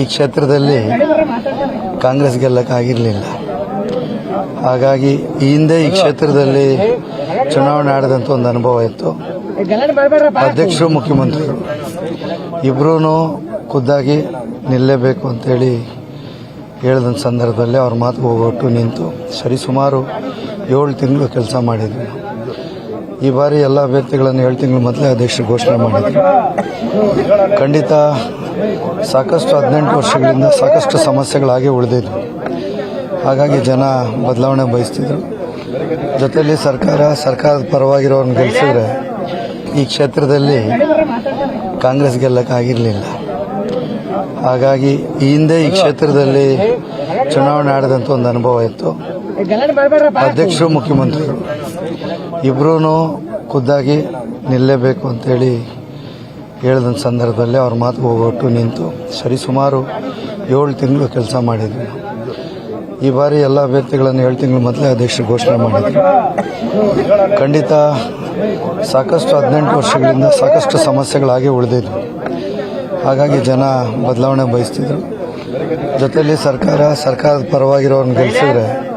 ಈ ಕ್ಷೇತ್ರದಲ್ಲಿ ಕಾಂಗ್ರೆಸ್ ಗೆಲ್ಲಕ್ಕಾಗಿರಲಿಲ್ಲ. ಹಾಗಾಗಿ ಈ ಹಿಂದೆ ಈ ಕ್ಷೇತ್ರದಲ್ಲಿ ಚುನಾವಣೆ ಆಡಿದಂಥ ಒಂದು ಅನುಭವ ಇತ್ತು. ಅಧ್ಯಕ್ಷರು, ಮುಖ್ಯಮಂತ್ರಿಗಳು. ಇಬ್ಬರೂ ಖುದ್ದಾಗಿ ನಿಲ್ಲಬೇಕು ಅಂತೇಳಿ ಹೇಳಿದ ಸಂದರ್ಭದಲ್ಲಿ ಅವ್ರ ಮಾತು ಹೋಗೊಟ್ಟು ನಿಂತು ಸರಿ ಸುಮಾರು ಏಳು ತಿಂಗಳು ಕೆಲಸ ಮಾಡಿದ್ವಿ ಈ ಬಾರಿ ಎಲ್ಲ ಅಭ್ಯರ್ಥಿಗಳನ್ನು ಏಳು ತಿಂಗಳ ಮೊದಲೇ ಅಧ್ಯಕ್ಷರು ಘೋಷಣೆ ಮಾಡಿದ್ರು. ಖಂಡಿತ ಸಾಕಷ್ಟು ಹದಿನೆಂಟು ವರ್ಷಗಳಿಂದ ಸಾಕಷ್ಟು ಸಮಸ್ಯೆಗಳಾಗಿ ಉಳಿದಿದ್ರು ಹಾಗಾಗಿ ಜನ ಬದಲಾವಣೆ ಬಯಸ್ತಿದ್ರು. ಜೊತೆಯಲ್ಲಿ ಸರ್ಕಾರ, ಸರ್ಕಾರದ ಪರವಾಗಿರೋರನ್ನ ಗೆಲ್ಲಿಸಿದ್ರೆ ಈ ಕ್ಷೇತ್ರದಲ್ಲಿ ಕಾಂಗ್ರೆಸ್ ಗೆಲ್ಲಕ್ಕಾಗಿರಲಿಲ್ಲ. ಹಾಗಾಗಿ ಈ ಹಿಂದೆ ಈ ಕ್ಷೇತ್ರದಲ್ಲಿ ಚುನಾವಣೆ ಆಡಿದಂಥ ಒಂದು ಅನುಭವ ಇತ್ತು. ಅಧ್ಯಕ್ಷರು ಮುಖ್ಯಮಂತ್ರಿಗಳು ಇಬ್ಬರೂ ಖುದ್ದಾಗಿ ನಿಲ್ಲಬೇಕು ಅಂತೇಳಿ ಹೇಳಿದ ಸಂದರ್ಭದಲ್ಲಿ ಅವ್ರ ಮಾತು ಹೋಗೊಟ್ಟು ನಿಂತು ಸರಿ ಸುಮಾರು ಏಳು ತಿಂಗಳು ಕೆಲಸ ಮಾಡಿದ್ವಿ ಈ ಬಾರಿ ಎಲ್ಲ ಅಭ್ಯರ್ಥಿಗಳನ್ನು ಏಳು ತಿಂಗಳ ಮೊದಲೇ ಅಧ್ಯಕ್ಷರು ಘೋಷಣೆ ಮಾಡಿದ್ರು. ಖಂಡಿತ ಸಾಕಷ್ಟು ಹದಿನೆಂಟು ವರ್ಷಗಳಿಂದ ಸಾಕಷ್ಟು ಸಮಸ್ಯೆಗಳಾಗಿ ಉಳಿದಿದ್ವು. ಹಾಗಾಗಿ ಜನ ಬದಲಾವಣೆ ಬಯಸ್ತಿದ್ರು. ಜೊತೆಯಲ್ಲಿ ಸರ್ಕಾರ, ಸರ್ಕಾರದ ಪರವಾಗಿರೋರನ್ನ ಗೆಲ್ಲಿಸಿದ್ರೆ